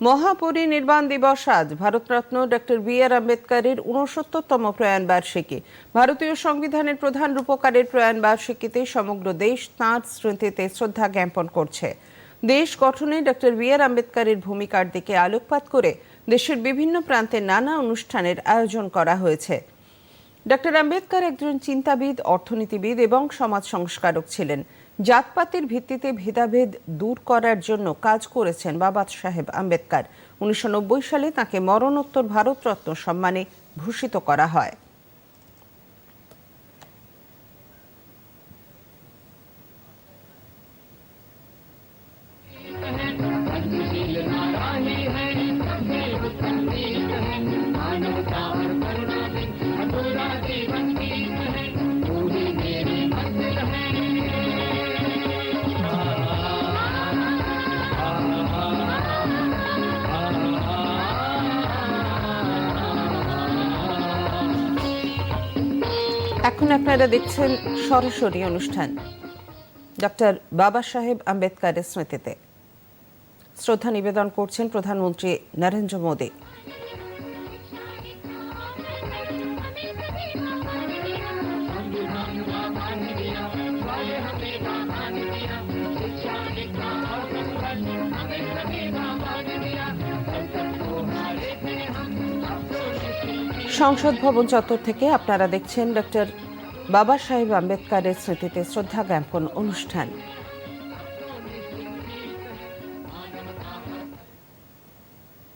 মহাপরিনির্বাণ দিবস আজ। Bharat Ratna doctor B আর আম্বেদকরের উনসত্তরতম প্রয়াণ বার্ষিকী। ভারতীয় সংবিধানের প্রধান রূপকারের প্রয়াণ বার্ষিকীতে সমগ্র দেশ তাঁর স্মৃতিতে শ্রদ্ধা জ্ঞাপন করছে। দেশ গঠনে ডক্টর বি আর আম্বেদকরের ভূমিকার দিকে আলোকপাত করে দেশের বিভিন্ন প্রান্তে নানা অনুষ্ঠানের আয়োজন করা হয়েছে। ডক্টর আম্বেদকর একজন চিন্তাবিদ, অর্থনীতিবিদ এবং সমাজ সংস্কারক ছিলেন। জাতপাতের ভিত্তিতে ভেদাভেদ দূর করার জন্য কাজ করেছেন বাবা সাহেব আম্বেদকর। উনিশশো নব্বই সালে তাকে মরণোত্তর ভারতরত্ন সম্মানে ভূষিত করা হয়। এখন আপনারা দেখছেন সরাসরি অনুষ্ঠান। ডক্টর বাবা সাহেব আম্বেদকারের স্মৃতিতে। শ্রদ্ধা নিবেদন করছেন প্রধানমন্ত্রী নরেন্দ্র মোদী। সংসদ ভবন চত্বর থেকে আপনারা দেখছেন ডক্টর বাবা সাহেব আম্বেদকারের স্মৃতিতে শ্রদ্ধা জ্ঞাপন অনুষ্ঠান।